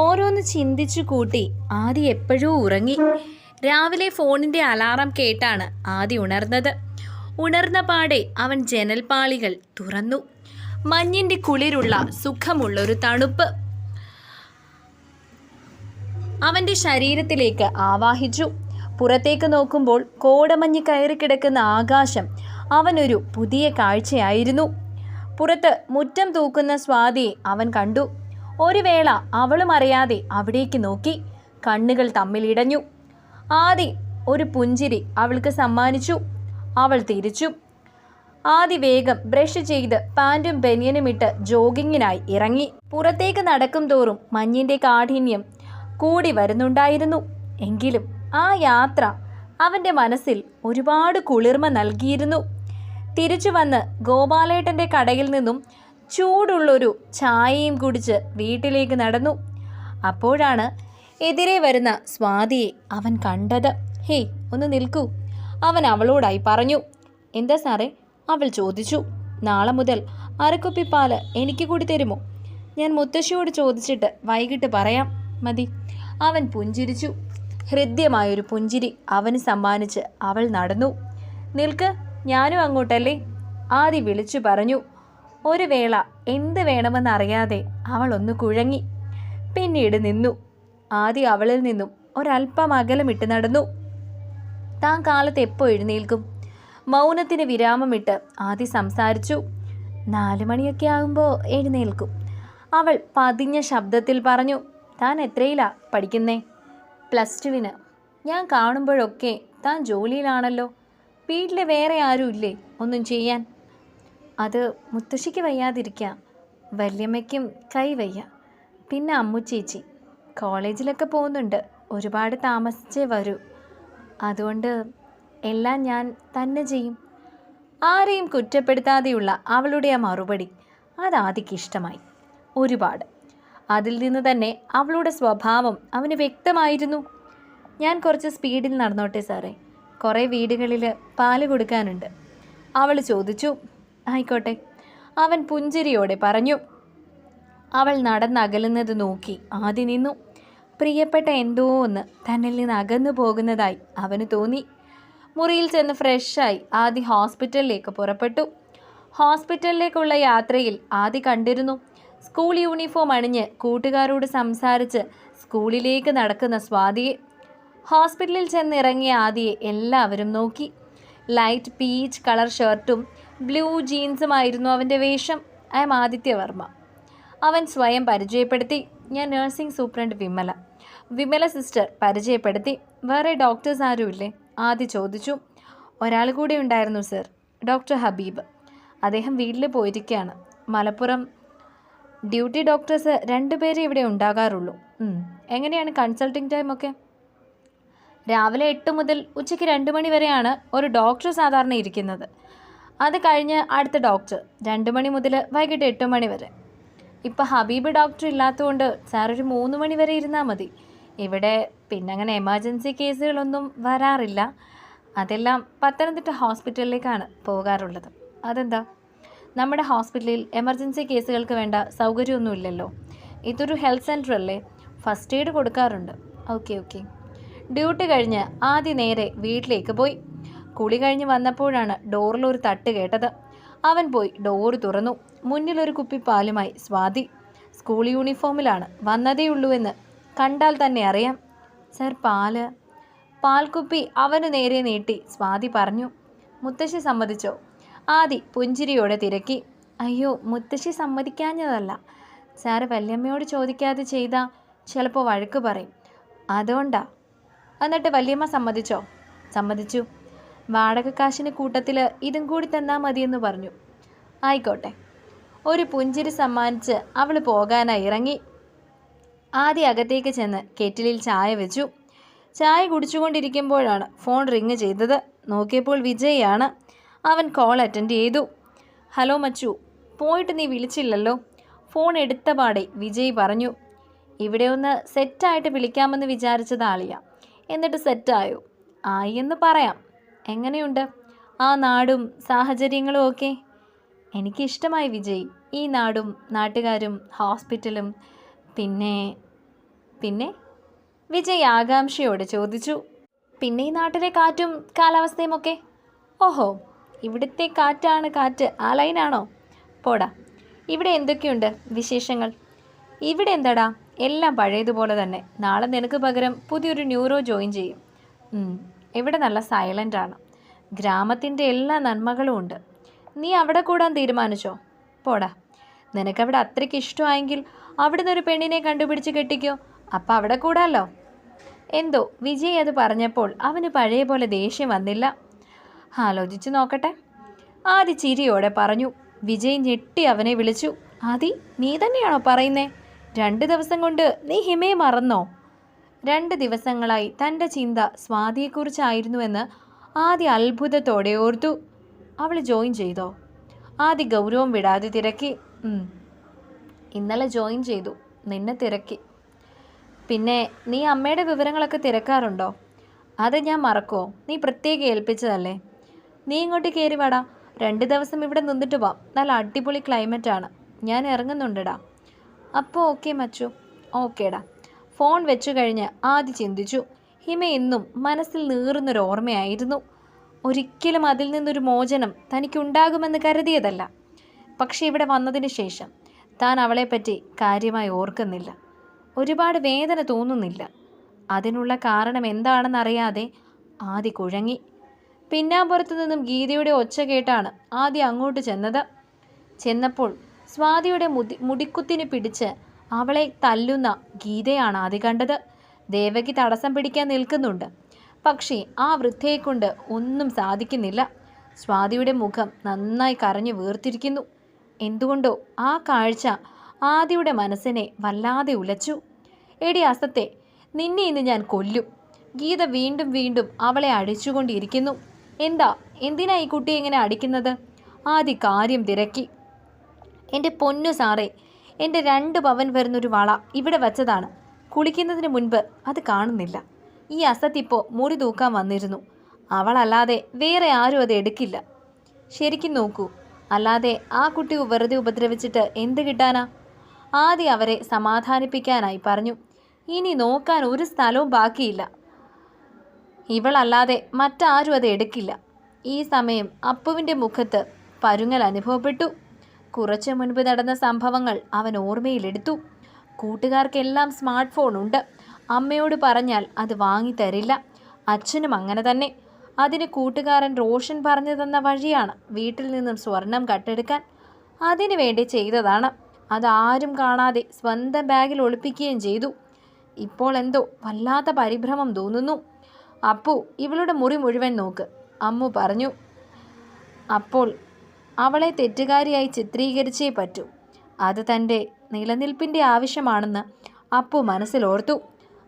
ഓരോന്ന് ചിന്തിച്ചു കൂട്ടി ആദി എപ്പോഴും ഉറങ്ങി. രാവിലെ ഫോണിന്റെ അലാറം കേട്ടാണ് ആദി ഉണർന്നത്. ഉണർന്ന പാടെ അവൻ ജനൽപാളികൾ തുറന്നു. മഞ്ഞിന്റെ കുളിരുള്ള സുഖമുള്ളൊരു തണുപ്പ്. അവന്റെ ശരീരത്തിലേക്ക് ആവാഹിച്ചു. പുറത്തേക്ക് നോക്കുമ്പോൾ കോടമഞ്ഞ് കയറി കിടക്കുന്ന ആകാശം അവനൊരു പുതിയ കാഴ്ചയായിരുന്നു. പുറത്ത് മുറ്റം തൂക്കുന്ന സ്വാതിയെ അവൻ കണ്ടു. ഒരു വേള അവളും അറിയാതെ അവിടേക്ക് നോക്കി. കണ്ണുകൾ തമ്മിലിടഞ്ഞു ആദി ഒരു പുഞ്ചിരി അവൾക്ക് സമ്മാനിച്ചു. അവൾ തിരിച്ചു. ആദി വേഗം ബ്രഷ് ചെയ്ത് പാന്റും ബനിയനും ഇട്ട് ജോഗിങ്ങിനായി ഇറങ്ങി. പുറത്തേക്ക് നടക്കും തോറും മഞ്ഞിന്റെ കാഠിന്യം കൂടി വരുന്നുണ്ടായിരുന്നു. എങ്കിലും ആ യാത്ര അവന്റെ മനസ്സിൽ ഒരുപാട് കുളിർമ നൽകിയിരുന്നു. തിരിച്ചു വന്ന് ഗോപാലേട്ടന്റെ കടയിൽ നിന്നും ചൂടുള്ളൊരു ചായയും കുടിച്ച് വീട്ടിലേക്ക് നടന്നു. അപ്പോഴാണ് എതിരെ വരുന്ന സ്വാതിയെ അവൻ കണ്ടത്. ഹേയ് ഒന്ന് നിൽക്കൂ. അവൻ അവളോടായി പറഞ്ഞു. എന്താ സാറേ? അവൾ ചോദിച്ചു. നാളെ മുതൽ അരക്കുപ്പി പാൽ എനിക്ക് കൂടി തരുമോ? ഞാൻ മുത്തശ്ശിയോട് ചോദിച്ചിട്ട് വൈകിട്ട് പറയാം. മതി. അവൻ പുഞ്ചിരിച്ചു. ഹൃദ്യമായൊരു പുഞ്ചിരി അവന് സമ്മാനിച്ച് അവൾ നടന്നു. നിൽക്ക് ഞാനും അങ്ങോട്ടല്ലേ? ആദി വിളിച്ചു പറഞ്ഞു. ഒരു വേള എന്ത് വേണമെന്നറിയാതെ അവൾ ഒന്ന് കുഴങ്ങി. പിന്നീട് നിന്നു. ആദ്യം അവളിൽ നിന്നും ഒരല്പം അകലമിട്ട് നടന്നു. താൻ കാലത്ത് എപ്പോൾ എഴുന്നേൽക്കും? മൗനത്തിന് വിരാമമിട്ട് ആദി സംസാരിച്ചു. നാലു മണിയൊക്കെ ആകുമ്പോൾ എഴുന്നേൽക്കും. അവൾ പതിഞ്ഞ ശബ്ദത്തിൽ പറഞ്ഞു താൻ എത്രയിലാ പഠിക്കുന്നേ? പ്ലസ് ടുവിന്. ഞാൻ കാണുമ്പോഴൊക്കെ താൻ ജോലിയിലാണല്ലോ. വീട്ടിൽ വേറെ ആരും ഇല്ലേ ഒന്നും ചെയ്യാൻ? അത് മുത്തശ്ശിക്ക് വയ്യാതിരിക്കാം. വല്യമ്മയ്ക്കും കൈ വയ്യ. പിന്നെ അമ്മുച്ചേച്ചി. കോളേജിലൊക്കെ പോകുന്നുണ്ട്. ഒരുപാട് താമസിച്ചേ വരൂ. അതുകൊണ്ട് എല്ലാം ഞാൻ തന്നെ ചെയ്യും. ആരെയും കുറ്റപ്പെടുത്താതെയുള്ള അവളുടെ ആ മറുപടി അത് ഇഷ്ടമായി. ഒരുപാട്. അതിൽ നിന്ന് തന്നെ അവളുടെ സ്വഭാവം അവന് വ്യക്തമായിരുന്നു. ഞാൻ കുറച്ച് സ്പീഡിൽ നടന്നോട്ടെ സാറേ. കുറേ വീടുകളിൽ പാൽ കൊടുക്കാനുണ്ട്. അവൾ ചോദിച്ചു ആയിക്കോട്ടെ. അവൻ പുഞ്ചിരിയോടെ പറഞ്ഞു. അവൾ നടന്നകലുന്നത് നോക്കി ആദ്യം നിന്നു. പ്രിയപ്പെട്ട എന്തോ ഒന്ന് തന്നിൽ നിന്ന് അകന്നു പോകുന്നതായി അവന് തോന്നി. മുറിയിൽ ചെന്ന് ഫ്രഷായി ആദി ഹോസ്പിറ്റലിലേക്ക് പുറപ്പെട്ടു. ഹോസ്പിറ്റലിലേക്കുള്ള യാത്രയിൽ ആദി കണ്ടിരുന്നു. സ്കൂൾ യൂണിഫോം അണിഞ്ഞ് കൂട്ടുകാരോട് സംസാരിച്ച് സ്കൂളിലേക്ക് നടക്കുന്ന സ്വാതിയെ. ഹോസ്പിറ്റലിൽ ചെന്നിറങ്ങിയ ആദിയെ എല്ലാവരും നോക്കി. ലൈറ്റ് പീച്ച് കളർ ഷർട്ടും ബ്ലൂ ജീൻസുമായിരുന്നു അവന്റെ വേഷം. ഐ എം ആദിത്യവർമ്മ അവൻ സ്വയം പരിചയപ്പെടുത്തി. ഞാൻ nursing superintendent Vimala. Vimala sister പരിചയപ്പെടുത്തി. വേറെ ഡോക്ടേഴ്സ് ആരുമില്ലേ? ആദ്യ ചോദിച്ചു. ഒരാൾ കൂടി ഉണ്ടായിരുന്നു സർ ഡോക്ടർ ഹബീബ്. അദ്ദേഹം വീട്ടിൽ പോയിരിക്കുകയാണ്. മലപ്പുറം. ഡ്യൂട്ടി ഡോക്ടേഴ്സ് രണ്ടുപേരെ ഇവിടെ ഉണ്ടാകാറുള്ളൂ. എങ്ങനെയാണ് കൺസൾട്ടിങ് ടൈമൊക്കെ രാവിലെ എട്ട് മുതൽ ഉച്ചയ്ക്ക് രണ്ട് മണി വരെയാണ് ഒരു ഡോക്ടർ സാധാരണ ഇരിക്കുന്നത്. അത് കഴിഞ്ഞ് അടുത്ത ഡോക്ടർ രണ്ട് മണി മുതൽ വൈകിട്ട് എട്ട് മണി വരെ. ഇപ്പം ഹബീബ് ഡോക്ടർ ഇല്ലാത്തതുകൊണ്ട് സാർ ഒരു മൂന്ന് മണി വരെ ഇരുന്നാൽ മതി. ഇവിടെ പിന്നെ അങ്ങനെ എമർജൻസി കേസുകളൊന്നും വരാറില്ല. അതെല്ലാം പത്തനംതിട്ട ഹോസ്പിറ്റലിലേക്കാണ് പോകാറുള്ളത്. അതെന്താ? നമ്മുടെ ഹോസ്പിറ്റലിൽ എമർജൻസി കേസുകൾക്ക് വേണ്ട സൗകര്യമൊന്നുമില്ലല്ലോ. ഇതൊരു ഹെൽത്ത് സെന്റർ അല്ലേ ഫസ്റ്റ് എയ്ഡ് കൊടുക്കാറുണ്ട്. Okay okay. ഡ്യൂട്ടി കഴിഞ്ഞ് ആദ്യ നേരെ വീട്ടിലേക്ക് പോയി. കുളി കഴിഞ്ഞ് വന്നപ്പോഴാണ് ഡോറിൽ ഒരു തട്ട് കേട്ടത്. അവൻ പോയി ഡോറ് തുറന്നു. മുന്നിലൊരു കുപ്പി പാലുമായി സ്വാതി സ്കൂൾ യൂണിഫോമിലാണ്. വന്നതേയുള്ളൂ എന്ന് കണ്ടാൽ തന്നെ അറിയാം. സർ പാൽ? പാൽക്കുപ്പി അവന് നേരെ നീട്ടി സ്വാതി പറഞ്ഞു. മുത്തശ്ശി സമ്മതിച്ചോ. ആദി പുഞ്ചിരിയോടെ തിരക്കി. അയ്യോ മുത്തശ്ശി സമ്മതിക്കാഞ്ഞതല്ല. സാറ് വല്യമ്മയോട് ചോദിക്കാതെ ചെയ്താൽ ചിലപ്പോൾ വഴക്ക് പറയും. അതുകൊണ്ടാ എന്നിട്ട് വല്യമ്മ സമ്മതിച്ചോ? സമ്മതിച്ചു. വാടകക്കാശിന് കൂട്ടത്തിൽ ഇതും കൂടി തന്നാൽ മതിയെന്ന് പറഞ്ഞു. ആയിക്കോട്ടെ. ഒരു പുഞ്ചിരി സമ്മാനിച്ച് അവൾ പോകാനായി ഇറങ്ങി. ആദ്യ അകത്തേക്ക് ചെന്ന് കെറ്റിലിൽ ചായ വെച്ചു. ചായ കുടിച്ചുകൊണ്ടിരിക്കുമ്പോഴാണ് ഫോൺ റിങ് ചെയ്തത്. നോക്കിയപ്പോൾ വിജയാണ്. അവൻ കോൾ അറ്റൻഡ് ചെയ്തു. ഹലോ മച്ചു പോയിട്ട് നീ വിളിച്ചില്ലല്ലോ? ഫോൺ എടുത്ത പാടെ വിജയ് പറഞ്ഞു. ഇവിടെ ഒന്ന് സെറ്റായിട്ട് വിളിക്കാമെന്ന് വിചാരിച്ചത് ആളിയ. എന്നിട്ട് സെറ്റായോ ആയി? എന്ന് പറയാം. എങ്ങനെയുണ്ട്? ആ നാടും സാഹചര്യങ്ങളും ഒക്കെ? എനിക്കിഷ്ടമായി വിജയ്. ഈ നാടും നാട്ടുകാരും ഹോസ്പിറ്റലും പിന്നെ പിന്നെ വിജയ് ആകാംക്ഷയോട് ചോദിച്ചു. പിന്നെ ഈ നാട്ടിലെ കാറ്റും കാലാവസ്ഥയും ഒക്കെ? ഓഹോ ഇവിടുത്തെ കാറ്റാണ് കാറ്റ്. ആ ലൈനാണോ പോടാ. ഇവിടെ എന്തൊക്കെയുണ്ട് വിശേഷങ്ങൾ? ഇവിടെ എന്താടാ? എല്ലാം പഴയതുപോലെ തന്നെ. നാളെ നിനക്ക് പകരം പുതിയൊരു ന്യൂറോ ജോയിൻ ചെയ്യും. ഇവിടെ നല്ല സൈലന്റ് ആണ്. ഗ്രാമത്തിന്റെ എല്ലാ നന്മകളും ഉണ്ട്. നീ അവിടെ കൂടാൻ തീരുമാനിച്ചോ? പോടാ. നിനക്കവിടെ അത്രയ്ക്ക് ഇഷ്ടമായെങ്കിൽ അവിടുന്ന് ഒരു പെണ്ണിനെ കണ്ടുപിടിച്ച് കെട്ടിക്കോ. അപ്പം അവിടെ കൂടാല്ലോ എന്തോ വിജയ് അത് പറഞ്ഞപ്പോൾ അവന് പഴയ പോലെ ദേഷ്യം വന്നില്ല. ആലോചിച്ച് നോക്കട്ടെ. ആദി ചിരിയോടെ പറഞ്ഞു. വിജയ് ഞെട്ടി അവനെ വിളിച്ചു. ആദി നീ തന്നെയാണോ പറയുന്നേ? രണ്ട് ദിവസം കൊണ്ട് നീ ഹിമയെ മറന്നോ? രണ്ട് ദിവസങ്ങളായി തന്റെ ചിന്ത സ്വാതിയെക്കുറിച്ചായിരുന്നുവെന്ന് ആദ്യ അത്ഭുതത്തോടെ ഓർത്തു. അവൾ ജോയിൻ ചെയ്തോ? ആദ്യ ഗൗരവം വിടാതെ തിരക്കി. ഇന്നലെ ജോയിൻ ചെയ്തു. നിന്നെ തിരക്കി. പിന്നെ നീ അമ്മയുടെ വിവരങ്ങളൊക്കെ തിരക്കാറുണ്ടോ? അത് ഞാൻ മറക്കുമോ നീ പ്രത്യേകം ഏൽപ്പിച്ചതല്ലേ? നീ ഇങ്ങോട്ട് കയറി വാടാ. രണ്ട് ദിവസം ഇവിടെ നിന്നിട്ട് പോവാം നല്ല അടിപൊളി ക്ലൈമറ്റാണ് ഞാൻ ഇറങ്ങുന്നുണ്ടടാ. അപ്പോൾ ഓക്കെ മച്ചു. ഓക്കേടാ ഫോൺ വെച്ചു കഴിഞ്ഞ് ആദ്യം ചിന്തിച്ചു. ഹിമ എന്നും മനസ്സിൽ നീറുന്നൊരു ഓർമ്മയായിരുന്നു. ഒരിക്കലും അതിൽ നിന്നൊരു മോചനം തനിക്കുണ്ടാകുമെന്ന് കരുതിയതല്ല. പക്ഷേ ഇവിടെ വന്നതിന് ശേഷം താൻ അവളെപ്പറ്റി കാര്യമായി ഓർക്കുന്നില്ല. ഒരുപാട് വേദന തോന്നുന്നില്ല. അതിനുള്ള കാരണം എന്താണെന്നറിയാതെ ആദ്യ കുഴങ്ങി. പിന്നാമ്പുറത്തു നിന്നും ഗീതയുടെ ഒച്ച കേട്ടാണ് ആദ്യം അങ്ങോട്ട് ചെന്നത്. ചെന്നപ്പോൾ സ്വാതിയുടെ മുതി മുടിക്കുത്തിന് പിടിച്ച് അവളെ തല്ലുന്ന ഗീതയാണ് ആദ്യം കണ്ടത്. ദേവകി തടസ്സം പിടിക്കാൻ നിൽക്കുന്നുണ്ട്. പക്ഷേ ആ വൃദ്ധയെക്കൊണ്ട് ഒന്നും സാധിക്കുന്നില്ല. സ്വാതിയുടെ മുഖം നന്നായി കറഞ്ഞു വീർത്തിരിക്കുന്നു. എന്തുകൊണ്ടോ ആ കാഴ്ച ആദിയുടെ മനസ്സിനെ വല്ലാതെ ഉലച്ചു. എടി അസത്തെ നിന്നെ ഇന്ന് ഞാൻ കൊല്ലും. ഗീത വീണ്ടും വീണ്ടും അവളെ അടിച്ചുകൊണ്ടിരിക്കുന്നു. എന്താ എന്തിനാ ഈ കുട്ടി ഇങ്ങനെ അടിക്കുന്നത്? ആദി കാര്യം തിരക്കി. എന്റെ പൊന്നു സാറേ എന്റെ രണ്ട് പവൻ വരുന്നൊരു വള ഇവിടെ വച്ചതാണ്. കുളിക്കുന്നതിന് മുൻപ് അത് കാണുന്നില്ല. ഈ അസത്തിപ്പോൾ മുറി തൂക്കാൻ വന്നിരുന്നു. അവളല്ലാതെ വേറെ ആരും അത് എടുക്കില്ല. ശരിക്കും നോക്കൂ അല്ലാതെ ആ കുട്ടി വെറുതെ ഉപദ്രവിച്ചിട്ട് എന്ത് കിട്ടാനാ? ആദ്യം അവരെ സമാധാനിപ്പിക്കാനായി പറഞ്ഞു. ഇനി നോക്കാൻ ഒരു സ്ഥലവും ബാക്കിയില്ല. ഇവളല്ലാതെ മറ്റാരും അത് എടുക്കില്ല. ഈ സമയം അപ്പുവിന്റെ മുഖത്ത് പരുങ്ങൽ അനുഭവപ്പെട്ടു. കുറച്ചു മുൻപ് നടന്ന സംഭവങ്ങൾ അവൻ ഓർമ്മയിലെടുത്തു. കൂട്ടുകാർക്കെല്ലാം സ്മാർട്ട് ഫോൺ ഉണ്ട്. അമ്മയോട് പറഞ്ഞാൽ അത് വാങ്ങി തരില്ല. അച്ഛനും അങ്ങനെ തന്നെ. അതിന് കൂട്ടുകാരൻ റോഷൻ പറഞ്ഞു തന്ന വഴിയാണ് വീട്ടിൽ നിന്നും സ്വർണം കട്ടെടുക്കാൻ. അതിനു വേണ്ടി ചെയ്തതാണ്. അതാരും കാണാതെ സ്വന്തം ബാഗിൽ ഒളിപ്പിക്കുകയും ചെയ്തു. ഇപ്പോൾ എന്തോ വല്ലാത്ത പരിഭ്രമം തോന്നുന്നു. അപ്പു ഇവളുടെ മുറി മുഴുവൻ നോക്ക്. അമ്മു പറഞ്ഞു അപ്പോൾ അവളെ തെറ്റുകാരിയായി ചിത്രീകരിച്ചേ പറ്റൂ. അത് തന്റെ നിലനിൽപ്പിന്റെ ആവശ്യമാണെന്ന് അപ്പു മനസ്സിലോർത്തു.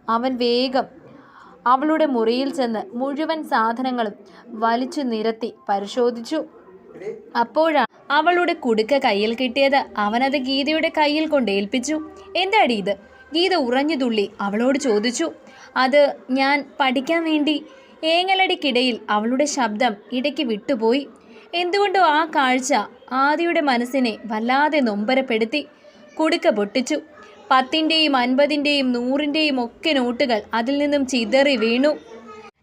അവൻ വേഗം അവളുടെ മുറിയിൽ ചെന്ന് മുഴുവൻ സാധനങ്ങളും വലിച്ചു നിരത്തി പരിശോധിച്ചു. അപ്പോഴാണ് അവളുടെ കുടുക്ക കയ്യിൽ കിട്ടിയത്. അവനത് ഗീതയുടെ കയ്യിൽ കൊണ്ട് ഏൽപ്പിച്ചു. എന്താടി ഇത്? ഗീത ഉറഞ്ഞു തുള്ളി അവളോട് ചോദിച്ചു. അത് ഞാൻ പഠിക്കാൻ വേണ്ടി ഏങ്ങലടിക്കിടയിൽ അവളുടെ ശബ്ദം ഇടയ്ക്ക് വിട്ടുപോയി. എന്തുകൊണ്ടോ ആ കാഴ്ച ആദിയുടെ മനസ്സിനെ വല്ലാതെ നൊമ്പരപ്പെടുത്തി. കുടുക്ക പൊട്ടിച്ചു. പത്തിന്റെയും അൻപതിന്റെയും നൂറിന്റെയും ഒക്കെ നോട്ടുകൾ അതിൽ നിന്നും ചിതറി വീണു.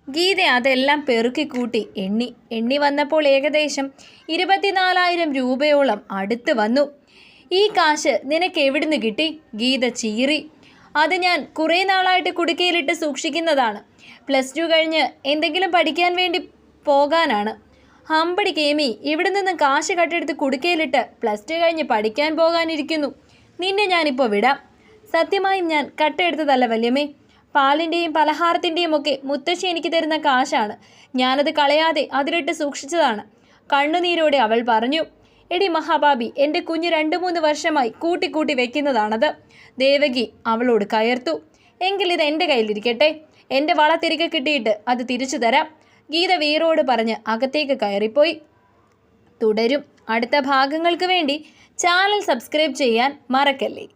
ഗീത അതെല്ലാം പെറുക്കിക്കൂട്ടി എണ്ണി. എണ്ണി വന്നപ്പോൾ ഏകദേശം ഇരുപത്തിനാലായിരം രൂപയോളം അടുത്ത് വന്നു. ഈ കാശ് നിനക്ക് എവിടുന്ന് കിട്ടി? ഗീത ചീറി. അത് ഞാൻ കുറേ നാളായിട്ട് കുടുക്കയിലിട്ട് സൂക്ഷിക്കുന്നതാണ്. പ്ലസ് ടു കഴിഞ്ഞ് എന്തെങ്കിലും പഠിക്കാൻ വേണ്ടി പോകാനാണ്. ഹമ്പടി കേമി ഇവിടെ നിന്ന് കാശ് കട്ടെടുത്ത് കുടുക്കയിലിട്ട് പ്ലസ് ടു കഴിഞ്ഞ് പഠിക്കാൻ പോകാനിരിക്കുന്നു. നിന്നെ ഞാനിപ്പോൾ വിടാം. സത്യമായും ഞാൻ കട്ടെടുത്തതല്ല വല്യമ്മേ. പാലിന്റെയും പലഹാരത്തിന്റെയും ഒക്കെ മുത്തശ്ശി എനിക്ക് തരുന്ന കാശാണ്. ഞാനത് കളയാതെ അതിലിട്ട് സൂക്ഷിച്ചതാണ്. കണ്ണുനീരോടെ അവൾ പറഞ്ഞു എടി മഹാബാബി എന്റെ കുഞ്ഞ് രണ്ട് മൂന്ന് വർഷമായി കൂട്ടിക്കൂട്ടി വെക്കുന്നതാണത്. ദേവകി അവളോട് കയർത്തു എങ്കിൽ ഇത് എന്റെ കയ്യിലിരിക്കട്ടെ. എന്റെ വള തിരികെ കിട്ടിയിട്ട് അത് തിരിച്ചു തരാം. ഗീത വീറോട് പറഞ്ഞ് അകത്തേക്ക് കയറിപ്പോയി. തുടരും. അടുത്ത ഭാഗങ്ങൾക്ക് വേണ്ടി ചാനൽ സബ്സ്ക്രൈബ് ചെയ്യാൻ മറക്കല്ലേ?